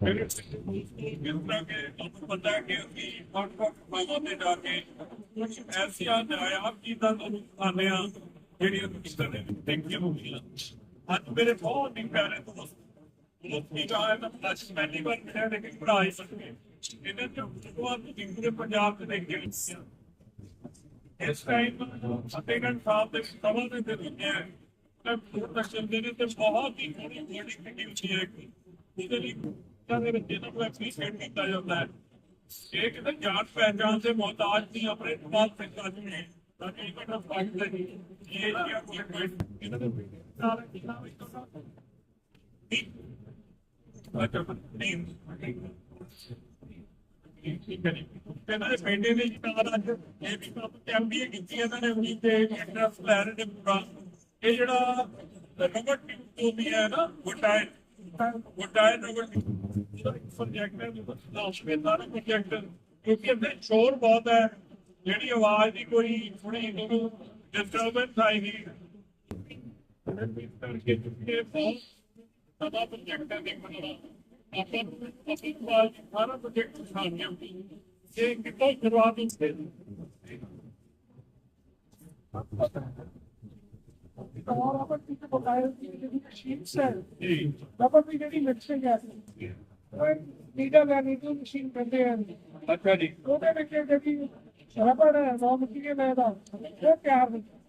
ਫਿਰ ਇਸ ਤਰ੍ਹਾਂ ਕਿ ਤੁਹਾਨੂੰ ਪਤਾ ਹੈ ਕਿ ਅਸੀਂ ਵੱਖ-ਵੱਖ ਥਾਵਾਂ ਤੇ ਜਾ ਕੇ ਕੁਝ ਐਸੀਆਂ ਨਾਇਆਬ ਚੀਜ਼ਾਂ ਤੁਹਾਨੂੰ ਦਿਖਾਉਂਦੇ ਹਾਂ ਜਿਹੜੀਆਂ ਤੁਸੀਂ ਕਦੇ ਦੇਖੀਆਂ ਹੋਣਗੀਆਂ ਅੱਜ ਮੇਰੇ ਬਹੁਤ ਹੀ ਪਿਆਰੇ ਦੋਸਤ ਮੁਕਤੀ ਦਾ ਹੈ ਤਾਂ ਪਲੱਸ ਪਹਿਲੀ ਵਾਰ ਮਿਲਿਆ ਲੇਕਿਨ ਪੜ੍ਹਾ ਹੀ ਸਕਦੇ ਇਹਨਾਂ ਚੋਂ ਬਹੁਤ ਤੁਸੀਂ ਪੂਰੇ ਪੰਜਾਬ ਦੇ ਦੇਖੇ ਹੋਣਗੇ। ਇਸ ਟਾਈਮ ਫਤਿਹਗੜ੍ਹ ਸਾਹਿਬ ਦੇ ਸਭਾ ਦੇ ਦਿਨ ਹੁੰਦੇ ਆ ਤਾਂ ਪ੍ਰਦਰਸ਼ਨ ਦੇ ਨੇ ਤੇ ਬਹੁਤ ਹੀ ਬੜੀ ਬੜੀ ਖੱਡੀ ਹੁੰਦੀ ਹੈ ਉਹਦੇ ਲਈ ਤਾਂ ਦੇ ਵਿੱਚ ਇਹਨਾਂ ਨੂੰ ਐਪਰੀਸ਼ੀਏਟ ਕੀਤਾ ਜਾਂਦਾ ਹੈ ਇਹ ਕਿਤੇ ਜਾਣ ਪਹਿਚਾਣ ਦੇ ਮੁਹਤਾਜ ਨਹੀਂ ਆਪਣੇ ਤੇ ਕਾਜ ਨੇ ਤਾਂ ਇਹ ਬੜਾ ਫਾਇਦਾ ਹੈ ਇਹ ਜਿਹੜਾ ਕੋਈ। ਇਹਨਾਂ ਦੇ ਨਾਲ ਕਿੰਨਾ ਵੀ ਤਾਂ ਨਹੀਂ ਪਿੰਡੇ ਦੇ ਜਿੱਦਾਂ ਅੱਜ ਇਹ ਵੀ ਕੰਮ ਤੇ ਐਮਬੀਏ ਕੀਤੀ ਇਹਨਾਂ ਨੇ ਵੀ ਤੇ ਇੰਟਰਸ ਲੈ ਰਹੇ ਨੇ ਪੂਰਾ। ਇਹ ਜਿਹੜਾ ਰਬਟ ਜੋ ਵੀ ਹੈ ਨਾ ਵੱਡਾ ਹੈ ਵੱਡਾ ਹੈ ਰਬਟ ਪ੍ਰੋਜੈਕਟ ਕਿਉਂਕਿ ਇਹਦੇ ਸ਼ੋਰ ਬਹੁਤ ਹੈ ਜਿਹੜੀ ਆਵਾਜ਼ ਦੀ ਕੋਈ ਥੋੜੀ ਡਿਸਟਰਬੈਂਸ ਆਏਗੀ ਕਰਕੇ ਇਹ ਬਹੁਤ ਸਦਾ ਪ੍ਰੋਜੈਕਟ ਹੈ ਦੇਖਣ ਵਾਲਾ ਆਪਾਂ ਨੂੰ ਸਾਰਾ ਪ੍ਰੋਜੈਕਟ ਸਾਹਮਣੇ ਇਹ ਕਿਤੋਂ ਸ਼ੁਰੂਆਤ ਹੁੰਦੀ ਹੈ और अपन पीछे बताया कि यदि मशीन्स है ਜੀ रबर की ਜਿਹੜੀ ਮਿਕਸਿੰਗ ਹੈ ਉਹ ਨੀਡਲ ਹੈ ਨੀਡਲ ਮਸ਼ੀਨ ਕਹਿੰਦੇ ਆ ਅੱਛਾ ਜੀ ਉਹਦੇ ਵਿੱਚ ਜਿਹੜੀ ਰਬੜ ਹੈ ਰੋ ਮਟੀਰੀਅਲ ਹੈ ਦਾ ਉਹ ਤਿਆਰ ਹੁੰਦਾ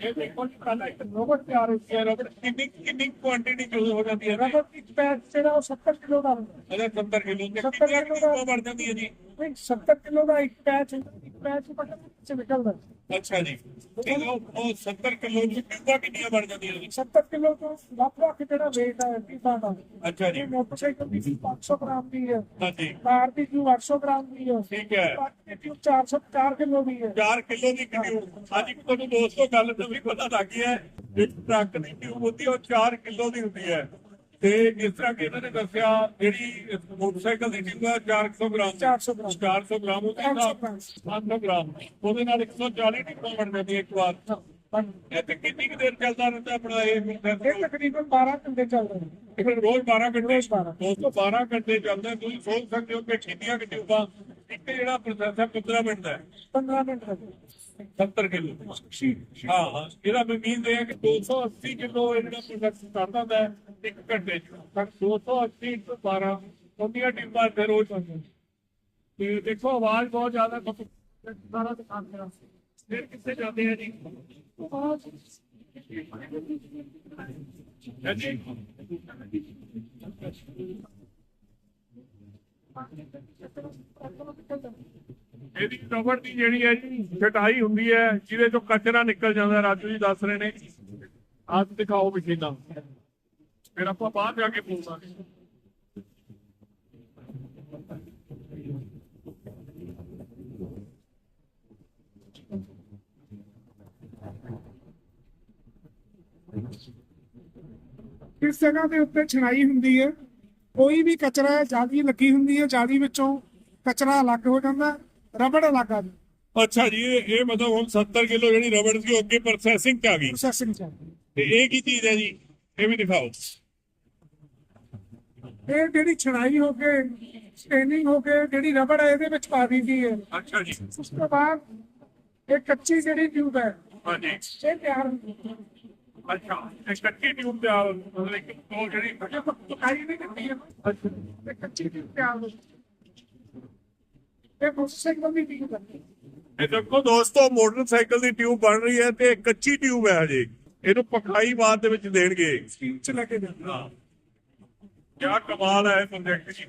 ਇਹ ਦੇਖੋ ਜੀ ਪਹਿਲਾਂ ਇੱਕ ਰੋਬਟ ਤਿਆਰ ਹੋ ਇਹ ਰਬੜ ਕਿੰਨੀ ਕਿੰਨੀ ਕੁਆਂਟੀਟੀ ਯੂਜ਼ ਹੋ ਜਾਂਦੀ ਹੈ ਰਬੜ ਦੀ ਪੈਚ ਜਿਹੜਾ ਉਹ 70 ਕਿਲੋ ਦਾ ਹੁੰਦਾ ਅਗਰ 70 ਕਿਲੋ ਤੇ 70 ਕਿੰਨੀਆਂ ਕਿਲੋ ਦਾ- ਕਿਲੋ ਬਣ ਜਾਂਦੀ ਹੈ ਜੀ ਨਹੀਂ 70 ਕਿਲੋ ਦਾ ਇੱਕ ਪੈਚ ਹੁੰਦਾ ਇੱਕ ਪੈਚ ਪਟਨ ਵਿੱਚ ਨਿਕਲਦਾ ਅੱਛਾ ਜੀ। ਤੇ ਉਹ ਉਹ 70 ਕਿਲੋ ਦੀ ਕਿੰਨੀਆਂ ਕਿੰਨੀਆਂ ਬਣ ਜਾਂਦੀਆਂ ਜੀ। 70 ਕਿਲੋ ਤੋਂ ਵੱਖ ਵੱਖ ਜਿਹੜਾ weight ਹੈ ਪੀਪਾ ਦਾ ਅੱਛਾ ਜੀ। ਇਹ ਮੋਟਰਸਾਈਕਲ ਦੀ 500 ਗ੍ਰਾਮ ਦੀ ਹੈ। ਹਾਂਜੀ ਕਾਰ ਦੀ ਜੋ 800 ਗ੍ਰਾਮ ਦੀ ਹੈ। ਠੀਕ ਹੈ। ਬਾਕੀ ਦੀ 404 ਕਿਲੋ ਦੀ ਹੈ। 4 ਕਿਲੋ ਦੀ ਕਿਲੋ। ਅੱਜ ਇੱਕ ਤੁਹਾਨੂੰ ਦੋਸਤੋ ਗੱਲ ਤੋਂ ਵੀ ਪਤਾ ਲੱਗ ਗਿਆ ਹੈ, ਇੱਕ ਟਰੱਕ ਦੀ ਟਿਊਬ ਹੁੰਦੀ ਹੈ, ਉਹ 4 ਕਿਲੋ ਦੀ ਹੁੰਦੀ ਹੈ। ਤੇ ਜਿਸ ਤਰ੍ਹਾਂ ਕਿ ਇਹਨਾਂ ਨੇ ਦੱਸਿਆ ਜਿਹੜੀ ਇਸ ਮੋਟਰਸਾਈਕਲ ਦੀ ਹੈ। 400 ਗ੍ਰਾਮ। 400 gram 400 gram. ਉਹਦੇ ਨਾਲ 500 ਗ੍ਰਾਮ ਉਹਦੇ ਨਾਲ 140 ਟਿਊਬਾਂ ਬਣ ਜਾਂਦੀਆਂ ਇੱਕ ਵਾਰ। ਇਹ ਤੇ ਕਿੰਨੀ ਕੁ ਦੇਰ ਚੱਲਦਾ ਰਹਿੰਦਾ ਆਪਣਾ ਇਹ ਇਹ ਤਕਰੀਬਨ 12 ਘੰਟੇ ਚੱਲ ਰਹੇ ਨੇ। ਇੱਕ ਰੋਜ਼ 12 ਘੰਟੇ? ਰੋਜ਼ 12 ਦੋਸਤੋ 12 ਘੰਟੇ ਚੱਲਦਾ ਹੈ। ਤੁਸੀਂ ਸੋਚ ਸਕਦੇ ਹੋ ਕਿ ਕਿੰਨੀਆਂ ਕਿ ਟਿਊਬਾਂ ਇੱਕ ਜਿਹੜਾ ਪ੍ਰੋਸੈਸ ਹੈ 15 ਮਿੰਟ ਦਾ ਹੈ। 15 ਮਿੰਟ ਲੱਗੇ 70 ਕਿਲੋ ਹਾਂ ਹਾਂ ਇਹਦਾ ਮੀਨ ਇਹ ਹੈ ਕਿ 280 ਕਿਲੋ ਇਹ ਜਿਹੜਾ ਪ੍ਰੋਡਕਟ ਕਰਦਾ ਹੁੰਦਾ ਹੈ ਇੱਕ ਘੰਟੇ ਚ ਤਾਂ 280 ਤੋਂ 12 ਉਹਦੀਆਂ ਟਿਊਬਾਂ ਫਿਰ ਰੋਜ਼ ਬਣਦੀਆਂ ਤੇ ਦੇਖੋ ਆਵਾਜ਼ ਬਹੁਤ ਜ਼ਿਆਦਾ ਸਾਰਾ ਦੁਕਾਨ ਮੇਰਾ ਫਿਰ ਕਿੱਥੇ ਜਾਂਦੇ ਆ ਜੀ ਹੈ ਜੀ ਇਹਦੀ ਰਬੜ ਦੀ ਜਿਹੜੀ ਹੈ ਜੀ, ਛਟਾਈ ਹੁੰਦੀ ਹੈ, ਜਿਹਦੇ ਚੋਂ ਕਚਰਾ ਨਿਕਲ ਜਾਂਦਾ, ਰਾਜੂ ਜੀ ਦੱਸ ਰਹੇ ਨੇ। ਆਪ ਦਿਖਾਓ ਮਸ਼ੀਨਾਂ ਫਿਰ ਆਪਾਂ ਬਾਹਰ ਜਾ ਕੇ ਪੁੱਛਾਂਗੇ। ਇਸ ਜਗ੍ਹਾ ਦੇ ਉੱਤੇ ਛਣਾਈ ਹੁੰਦੀ ਹੈ। ਕੋਈ ਵੀ ਕਚਰਾ ਜ਼ਿਆਦਾ ਲੱਗੀ ਹੁੰਦੀ ਹੈ, ਜਾਲੀ ਵਿੱਚੋਂ ਕਚਰਾ ਅਲੱਗ ਹੋ ਜਾਂਦਾ। ਰਬੜ ਅਲੱਗ ਆ ਅੱਛਾ ਜੀ ਇਹ ਇਹ ਮਤਲਬ ਹੁਣ 70 ਕਿਲੋ ਜਿਹੜੀ ਰਬੜ ਸੀ ਉਹ ਅੱਗੇ ਪ੍ਰੋਸੈਸਿੰਗ ਚ ਆ ਗਈ। ਪ੍ਰੋਸੈਸਿੰਗ ਚੱਲਦੀ ਤੇ ਇਹ ਕੀ ਚੀਜ਼ ਹੈ ਜੀ? ਇਹ ਵੀ ਦਿਖਾਓ। ਇਹ ਜਿਹੜੀ ਛਣਾਈ ਹੋ ਕੇ ਸਟੇਨਿੰਗ ਹੋ ਕੇ ਜਿਹੜੀ ਰਬੜ ਹੈ ਇਹਦੇ ਵਿੱਚ ਪਾ ਦਿੰਦੀ ਹੈ। ਅੱਛਾ ਜੀ। ਉਸ ਤੋਂ ਬਾਅਦ ਇਹ ਕੱਚੀ ਜਿਹੜੀ ਟਿਊਬ ਹੈ ਹਾਂਜੀ। ਇਹ ਤਿਆਰ ਅੱਛਾ ਇਹ ਕੱਚੀ ਟਿਊਬ ਦਾ ਮਤਲਬ ਇੱਕ ਉਹ ਜਿਹੜੀ ਪਕਾਈ ਨਹੀਂ ਕਰਦੀ ਹੈ ਅੱਛਾ। ਇਹ ਕੱਚੀ ਟਿਊਬ ਤਿਆਰ ਹੈ। ਇਹ ਮੋਟਰਸਾਈਕਲ ਦੀ ਟਿਊਬ ਹੈ ਇਹ ਦੇਖੋ ਦੋਸਤੋ ਮੋਟਰਸਾਈਕਲ ਦੀ ਟਿਊਬ ਬਣ ਰਹੀ ਹੈ ਤੇ ਇਹ ਕੱਚੀ ਟਿਊਬ ਹੈ ਹਜੇ। ਇਹਨੂੰ ਪਕਾਈ ਬਾਅਦ ਦੇ ਵਿੱਚ ਦੇਣਗੇ। ਸਕੀਮ ਚ ਲੈ ਕੇ ਜਾਂਦੇ ਹਾਂ। ਕਿਆ ਕਮਾਲ ਹੈ ਪ੍ਰੋਜੈਕਟ ਜੀ।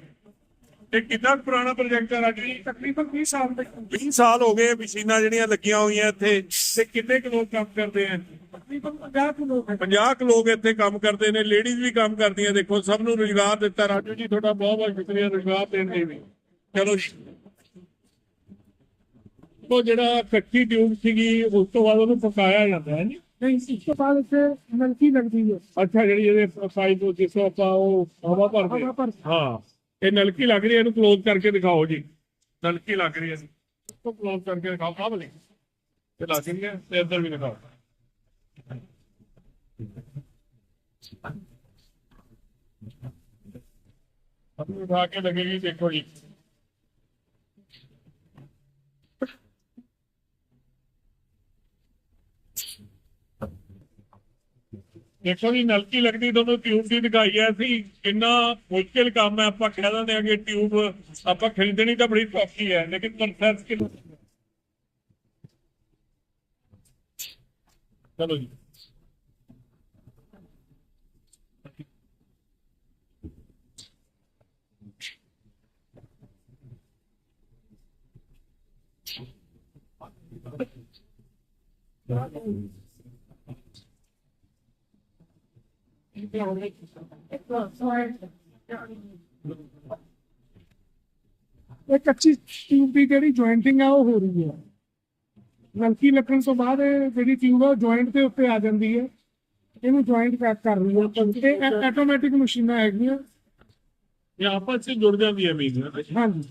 ਇਹ ਕਿੰਨਾ ਕੁ ਪੁਰਾਣਾ ਪ੍ਰੋਜੈਕਟ ਹੈ ਰਾਜੂ? ਜੀ ਤਕਰੀਬਨ 20 ਸਾਲ ਤੱਕ 20 ਸਾਲ ਹੋ ਗਏ ਮਸ਼ੀਨਾਂ ਜਿਹੜੀਆਂ ਲੱਗੀਆਂ ਹੋਈਆਂ ਇੱਥੇ। ਤੇ ਕਿੰਨੇ ਕੁ ਲੋਕ ਕੰਮ ਕਰਦੇ ਆ? ਤਕਰੀਬਨ 50 ਕੁ ਲੋਕ ਹੈ। 50 ਕੁ ਲੋਕ ਇੱਥੇ ਕੰਮ ਕਰਦੇ ਨੇ ਲੇਡੀਜ਼ ਵੀ ਕੰਮ ਕਰਦੀਆਂ। ਦੇਖੋ ਸਭ ਨੂੰ ਰੁਜ਼ਗਾਰ ਦਿੱਤਾ। ਰਾਜੂ ਜੀ ਤੁਹਾਡਾ ਬਹੁਤ ਬਹੁਤ ਸ਼ੁਕਰੀਆ ਰੁਜ਼ਗਾਰ ਦੇਣ ਦੇ ਵੀ। ਚਲੋ ਉਹ ਜਿਹੜਾ ਕੱਚੀ ਟਿਊਬ ਸੀਗੀ ਉਸ ਤੋਂ ਬਾਅਦ ਉਹਨੂੰ ਪਕਾਇਆ ਜਾਂਦਾ ਹੈ ਜੀ। ਨਹੀਂ ਇਸ ਤੋਂ ਬਾਅਦ ਇਸੇ ਨਲਕੀ ਲੱਗਦੀ ਹੈ। ਅੱਛਾ ਜਿਹੜੀ ਇਹਦੇ ਪਾਈਪ ਉਹ ਜਿਸ ਤੋਂ ਆਪਾਂ ਉਹ ਹਵਾ ਭਰਦੇ ਹਾਂ। ਹਾਂ। ਇਹ ਨਲਕੀ ਲੱਗ ਰਹੀ ਹੈ ਇਹਨੂੰ ক্লোਜ਼ ਕਰਕੇ ਦਿਖਾਓ ਜੀ। ਨਲਕੀ ਲੱਗ ਰਹੀ ਹੈ ਜੀ। ਇਸ ਤੋਂ ক্লোਜ਼ ਕਰਕੇ ਦਿਖਾਓ ਸਾਹਮਣੇ ਤੇ ਲਾਜ਼ਮੀ ਹੈ ਤੇ ਇੱਧਰ ਵੀ ਦਿਖਾਓ। ਅਭੀ ਉਠਾ ਕੇ ਲੱਗੇਗੀ ਦੇਖੋ ਜੀ। ਦੇਖੋ ਜੀ ਨਲਕੀ ਲੱਗਦੀ ਤੁਹਾਨੂੰ ਟਿਊਬ ਦੀ ਦਿਖਾਈ ਐ ਸੀ ਕਿੰਨਾ ਮੁਸ਼ਕਿਲ ਕੰਮ ਹੈ ਆਪਾਂ ਕਹਿ ਦਿੰਦੇ ਆ ਕਿ ਟਿਊਬ ਆਪਾਂ ਖਰੀਦਣੀ ਤਾਂ ਬੜੀ ਸੌਖੀ ਹੈ ਲੇਕਿਨ ਪ੍ਰੋਸੈਸ ਕਿੰਨਾ ਚਲੋ ਜੀ। ਇਹ ਕੱਚੀ ਟਿਊਬ ਦੀ ਜਿਹੜੀ ਜੁਆਇੰਟਿੰਗ ਆ ਉਹ ਹੋ ਰਹੀ ਹੈ। ਨਲਕੀ ਲੱਗਣ ਤੋਂ ਬਾਅਦ ਇਹ ਜਿਹੜੀ ਟਿਊਬ ਆ ਜੁਆਇੰਟ ਦੇ ਉੱਤੇ ਆ ਜਾਂਦੀ ਹੈ। ਇਹਨੂੰ ਜੁਆਇੰਟ ਪੈਕ ਕਰ ਰਹੀ ਹੈ ਇਹ ਆਟੋਮੈਟਿਕ ਮਸ਼ੀਨਾਂ ਹੈਗੀਆਂ। ਇਹ ਆਪਸ ਵਿੱਚ ਜੁੜ ਜਾਂਦੀ ਹੈ ਮੀਨ ਹਾਂਜੀ।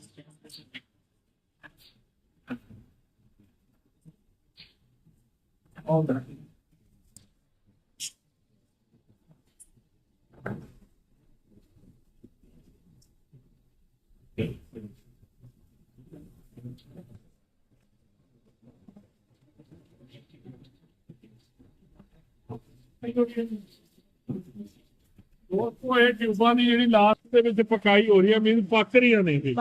ਉਹ ਇਹ ਟਿਊਬਾਂ ਦੀ ਜਿਹੜੀ ਲਾਸਟ ਦੇ ਵਿੱਚ ਪਕਾਈ ਹੋ ਰਹੀ ਹੈ ਮੀਨ ਪੱਕ ਰਹੀਆਂ ਨੇ? ਇਹ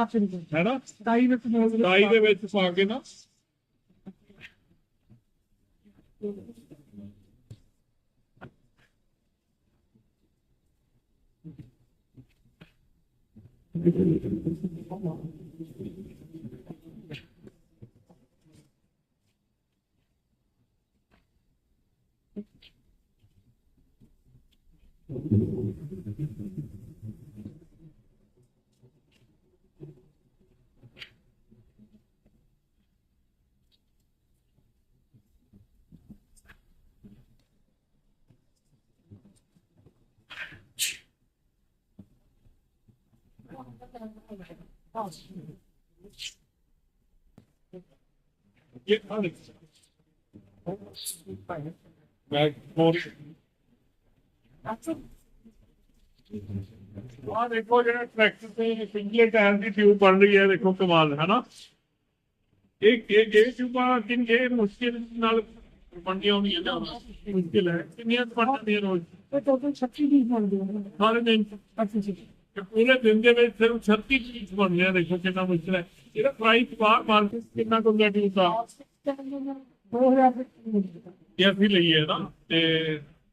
ਹੈਨਾ ਸਤਾਈ ਵਿੱਚ ਮੋਜ਼ ਡਾਈ ਦੇ ਵਿੱਚ ਪਾ ਕੇ ਨਾ। ਇਹ ਆ ਮੈਂ ਕੋਰ ਆ ਟਿਊਬ ਬਣ ਹੈ ਦੇਖੋ ਕਮਾਲ ਹੈ ਇਹ ਮੁਸ਼ਕਿਲ ਨਾਲ ਬਣਦੀਆਂ ਮੁਸ਼ਕਿਲ ਹੈ। ਕਿੰਨੀਆਂ ਬਣਦੀਆਂ ਰੋਜ਼ ਤੇ ਟੋਟਲ 36 ਦੀ ਬਣਦੀਆਂ ਸਾਰੇ ਦਿਨ। 36 ਕਿ ਪੂਰੇ ਦਿਨ ਦੇ ਵਿੱਚ ਸਿਰਫ 36 ਪੀਸ ਬਣਨੇ ਦੇਖੋ ਕਿੰਨਾ ਮੁਸ਼ਕਲ ਹੈ ਇਹਦਾ ਪ੍ਰਾਈਸ ਬਾਹਰ ਮਾਰਕੀਟ ਕਿੰਨਾ ਕੁ ਰਿਡਿਊਸ ਆ 2000 ਇਹ ਅਸੀਂ ਲਈਏ ਨਾ ਤੇ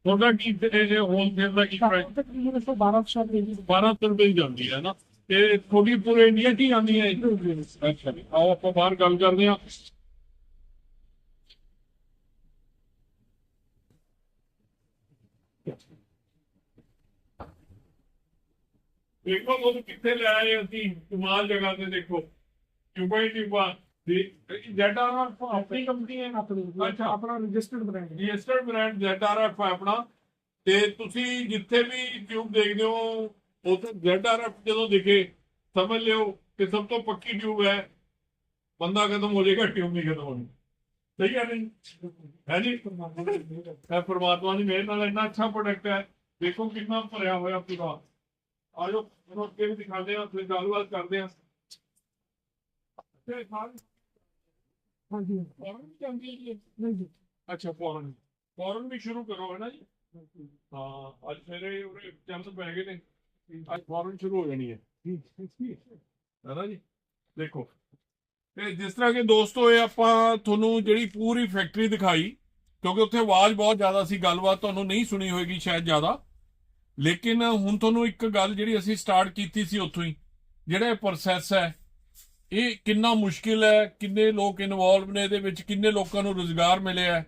ਤੁਹਾਡਾ ਕੀ ਇਹ ਹੋਲਸੇਲ ਦਾ ਕੀ ਪ੍ਰਾਈਸ ਤਕਰੀਬਨ 1200 ਰੁਪਏ ਦੀ 1200 ਰੁਪਏ ਦੀ ਜਾਂਦੀ ਹੈ ਨਾ। ਤੇ ਥੋੜੀ ਪੂਰੇ ਇੰਡੀਆ ਦੀ ਆਉਂਦੀ ਹੈ ਅੱਛਾ ਆਓ ਆਪਾਂ ਬਾਹਰ ਗੱਲ ਕਰਦੇ ਹਾਂ। ਦੇਖੋ ਉਹ ਕਿੱਥੇ ਲੈ ਆਏ ਅਸੀਂ? ਕਮਾਲ ਜਗ੍ਹਾ ਤੇ ਦੇਖੋ। ਟਿਊਬਾਂ ਦੀ ਜੈਡਾ ਆਪਣੀ ਕੰਪਨੀ ਹੈ ਆਪਣੀ। ਅੱਛਾ। ਆਪਣਾ registered brand registered brand ZRF ਹੈ ਆਪਣਾ। ਤੇ ਤੁਸੀਂ ਜਿੱਥੇ ਵੀ ਟਿਊਬ ਦੇਖਦੇ ਹੋ ਉੱਥੇ ZRF ਜਦੋਂ ਦਿਖੇ ਸਮਝ ਲਿਓ ਕਿ ਸਭ ਤੋਂ ਪੱਕੀ ਟਿਊਬ ਹੈ। ਬੰਦਾ ਖਤਮ ਹੋ ਜਾਏਗਾ ਟਿਊਬ ਨਹੀਂ ਖਤਮ ਹੋਣੀ। ਸਹੀ ਹੈ ਨਹੀਂ? ਹੈ ਜੀ ਪਰਮਾਤਮਾ ਦੀ ਮਿਹਰ ਨਾਲ ਇੰਨਾ ਅੱਛਾ ਪ੍ਰੋਡਕਟ ਹੈ। ਦੇਖੋ ਕਿੰਨਾ ਭਰਿਆ ਹੋਇਆ ਪੂਰਾ। ਆਜੋ ਤੁਹਾਨੂੰ ਅੱਗੇ ਵੀ ਦਿਖਾਉਂਦੇ ਹਾਂ, ਫਿਰ ਗੱਲਬਾਤ ਕਰਦੇ ਹਾਂ। ਤੇ ਸਾਰੇ ਹਾਂਜੀ ਫੌਰਨ ਵੀ ਜਾਂਦੀ ਜੀ ਨਹੀਂ ਜੀ ਅੱਛਾ, ਫੌਰਨ। ਫੌਰਨ ਵੀ ਸ਼ੁਰੂ ਕਰੋ, ਹੈ ਨਾ ਜੀ? ਹਾਂ, ਅੱਜ ਸਵੇਰੇ ਉਹਦੇ ਚੰਦ ਪੈ ਗਏ ਨੇ। ਅੱਜ ਫੌਰਨ ਸ਼ੁਰੂ ਹੋ ਜਾਣੀ ਹੈ। ਹੈ ਨਾ ਜੀ? ਦੇਖੋ, ਤੇ ਜਿਸ ਤਰ੍ਹਾਂ ਕਿ ਦੋਸਤੋ, ਇਹ ਆਪਾਂ ਤੁਹਾਨੂੰ ਜਿਹੜੀ ਪੂਰੀ ਫੈਕਟਰੀ ਦਿਖਾਈ, ਕਿਉਂਕਿ ਉੱਥੇ ਆਵਾਜ਼ ਬਹੁਤ ਜ਼ਿਆਦਾ ਸੀ, ਗੱਲਬਾਤ ਤੁਹਾਨੂੰ ਨਹੀਂ ਸੁਣੀ ਹੋਏਗੀ ਸ਼ਾਇਦ ਜ਼ਿਆਦਾ। ਲੇਕਿਨ ਹੁਣ ਤੁਹਾਨੂੰ ਇੱਕ ਗੱਲ ਜਿਹੜੀ ਅਸੀਂ ਸਟਾਰਟ ਕੀਤੀ ਸੀ ਉੱਥੋਂ ਹੀ ਜਿਹੜਾ ਇਹ ਪ੍ਰੋਸੈਸ ਹੈ ਇਹ ਕਿੰਨਾ ਮੁਸ਼ਕਿਲ ਹੈ ਕਿੰਨੇ ਲੋਕ ਇਨਵੋਲਵ ਨੇ ਇਹਦੇ ਵਿੱਚ ਕਿੰਨੇ ਲੋਕਾਂ ਨੂੰ ਰੋਜ਼ਗਾਰ ਮਿਲਿਆ ਹੈ।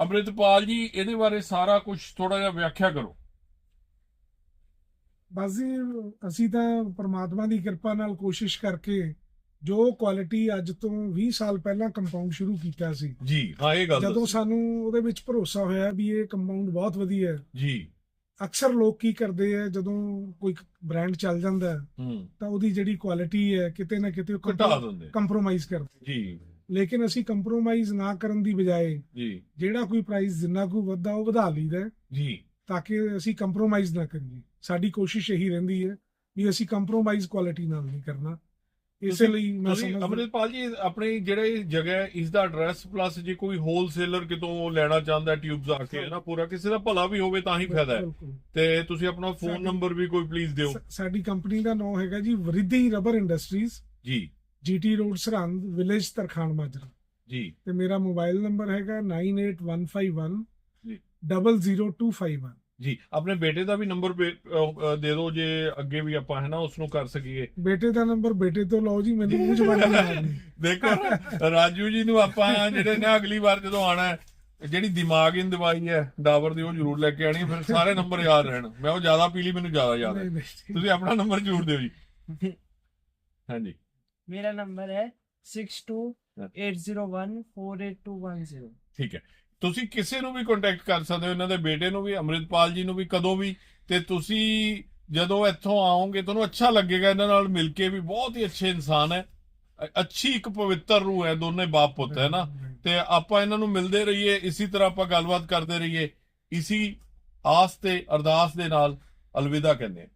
ਅੰਮ੍ਰਿਤਪਾਲ ਜੀ ਇਹਦੇ ਬਾਰੇ ਸਾਰਾ ਕੁਝ ਥੋੜਾ ਜਿਹਾ ਵਿਆਖਿਆ ਕਰੋ। ਬਸ ਅਸੀਂ ਤਾਂ ਪ੍ਰਮਾਤਮਾ ਦੀ ਕਿਰਪਾ ਨਾਲ ਕੋਸ਼ਿਸ਼ ਕਰਕੇ ਜੋ ਕੁਆਲਿਟੀ ਅੱਜ ਤੋਂ 20 ਸਾਲ ਪਹਿਲਾਂ ਕੰਪਾਊਂਡ ਸ਼ੁਰੂ ਕੀਤਾ ਸੀ ਜੀ ਹਾਂ ਇਹ ਜਦੋਂ ਸਾਨੂੰ ਉਹਦੇ ਵਿੱਚ ਭਰੋਸਾ ਹੋਇਆ ਵੀ ਇਹ ਕੰਪਾਊਂਡ ਬਹੁਤ ਵਧੀਆ ਹੈ। ਜੀ। ਅਕਸਰ ਲੋਕ ਕੀ ਕਰਦੇ ਆ ਜਦੋਂ ਕੋਈ ਬ੍ਰਾਂਡ ਚੱਲ ਜਾਂਦਾ ਹੈ, ਹੂੰ। ਤਾਂ ਉਹਦੀ ਜਿਹੜੀ ਕੁਆਲਿਟੀ ਹੈ ਕਿਤੇ ਨਾ ਕਿਤੇ ਘਟਾ ਦਿੰਦੇ ਕੰਪਰੋਮਾਈਜ਼ ਕਰਦੇ ਜੀ। ਲੇਕਿਨ ਅਸੀਂ ਕੰਪਰੋਮਾਈਜ਼ ਨਾ ਕਰਨ ਦੀ ਬਜਾਏ ਜੀ। ਜਿਹੜਾ ਕੋਈ ਪ੍ਰਾਈਸ ਜਿੰਨਾ ਕੁ ਵੱਧਾ ਉਹ ਵਧਾ ਲਈਦਾ ਹੈ, ਜੀ। ਤਾਂ ਕਿ ਅਸੀਂ ਕੰਪਰੋਮਾਈਜ਼ ਨਾ ਕਰੀਏ। ਸਾਡੀ ਕੋਸ਼ਿਸ਼ ਇਹੀ ਰਹਿੰਦੀ ਹੈ ਵੀ ਅਸੀਂ ਕੰਪਰੋਮਾਈਜ਼ ਕੁਆਲਿਟੀ ਨਾਲ ਨਹੀਂ ਕਰਨਾ। ਇਸੇ ਲਈ ਮੈਂ ਸਮਝਦਾ। ਅਮਰਿਤਪਾਲ ਜੀ ਆਪਣੀ ਜਿਹੜੇ ਜਗ੍ਹਾ ਇਸ ਦਾ ਐਡਰੈਸ ਪਲੱਸ ਜੇ ਕੋਈ ਹੋਲਸੇਲਰ ਕਿਤੋਂ ਲੈਣਾ ਚਾਹੁੰਦਾ ਟਿਊਬਸ ਆ ਕੇ ਹੈ ਨਾ ਪੂਰਾ ਕਿਸੇ ਦਾ ਭਲਾ ਵੀ ਹੋਵੇ ਤਾਂ ਹੀ ਫਾਇਦਾ ਹੈ। ਤੇ ਤੁਸੀਂ ਆਪਣਾ ਫੋਨ ਨੰਬਰ ਵੀ ਕੋਈ ਪਲੀਜ਼ ਦਿਓ। ਸਾਡੀ ਕੰਪਨੀ ਦਾ ਨਾਮ ਹੈਗਾ ਜੀ ਵਰਿੱਧੀ ਰਬਰ ਇੰਡਸਟਰੀਜ਼ ਜੀ। GT road Sirhind village Tarkhan Majra. ਜੀ। ਤੇ ਮੇਰਾ ਮੋਬਾਈਲ ਨੰਬਰ ਹੈਗਾ 98151 ਜੀ। 00251 ਜੀ ਆਪਣੇ ਬੇਟੇ ਦਾ ਵੀ ਨੰਬਰ ਦੇ ਦਿਓ ਜੇ ਅੱਗੇ ਵੀ ਆਪਾਂ ਹੈ ਨਾ ਉਸ ਨੂੰ ਕਰ ਸਕੀਏ। ਬੇਟੇ ਦਾ ਨੰਬਰ ਬੇਟੇ ਤੋਂ ਲਓ ਜੀ ਮੈਨੂੰ ਮੂੰਹ ਜਵਾਨੀ ਯਾਦ ਦੇਖੋ ਰਾਜੂ ਜੀ ਨੂੰ ਆਪਾਂ ਜਿਹੜੇ ਨੇ ਅਗਲੀ ਵਾਰ ਜਦੋਂ ਆਣਾ ਹੈ ਜਿਹੜੀ ਦਿਮਾਗ ਇਨ ਦਵਾਈ ਹੈ ਡਾਵਰ ਦੀ ਉਹ ਜ਼ਰੂਰ ਲੈ ਕੇ ਆਣੀ ਫਿਰ ਸਾਰੇ ਨੰਬਰ ਯਾਦ ਰਹਿਣ। ਮੈਂ ਉਹ ਜ਼ਿਆਦਾ ਪੀਲੀ ਮੈਨੂੰ ਜ਼ਿਆਦਾ ਯਾਦ ਹੈ। ਤੁਸੀਂ ਆਪਣਾ ਨੰਬਰ ਜ਼ਰੂਰ ਦਿਓ ਜੀ। ਹਾਂਜੀ। ਮੇਰਾ ਨੰਬਰ ਹੈ 6280148210 ਠੀਕ ਹੈ। ਤੁਸੀਂ ਕਿਸੇ ਨੂੰ ਵੀ ਕੰਟੈਕਟ ਕਰ ਸਕਦੇ ਹੋ, ਇਹਨਾਂ ਦੇ ਬੇਟੇ ਨੂੰ ਵੀ, ਅਮਰਿਤਪਾਲ ਜੀ ਨੂੰ ਵੀ, ਕਦੋਂ ਵੀ, ਤੇ ਤੁਸੀਂ ਜਦੋਂ ਇੱਥੋਂ ਆਓਗੇ, ਤੁਹਾਨੂੰ ਅੱਛਾ ਲੱਗੇਗਾ ਇਹਨਾਂ ਨਾਲ ਮਿਲ ਕੇ ਵੀ, ਬਹੁਤ ਹੀ ਅੱਛੇ ਇਨਸਾਨ ਹੈ। ਅੱਛੀ ਇੱਕ ਪਵਿੱਤਰ ਰੂਹ ਹੈ, ਦੋਨੇ ਬਾਪ ਪੁੱਤ ਹੈ ਨਾ। ਤੇ ਆਪਾਂ ਇਹਨਾਂ ਨੂੰ ਮਿਲਦੇ ਰਹੀਏ, ਇਸੇ ਤਰ੍ਹਾਂ ਆਪਾਂ ਗੱਲਬਾਤ ਕਰਦੇ ਰਹੀਏ। ਇਸੀ ਆਸ ਤੇ ਅਰਦਾਸ ਦੇ ਨਾਲ ਅਲਵਿਦਾ ਕਹਿੰਦੇ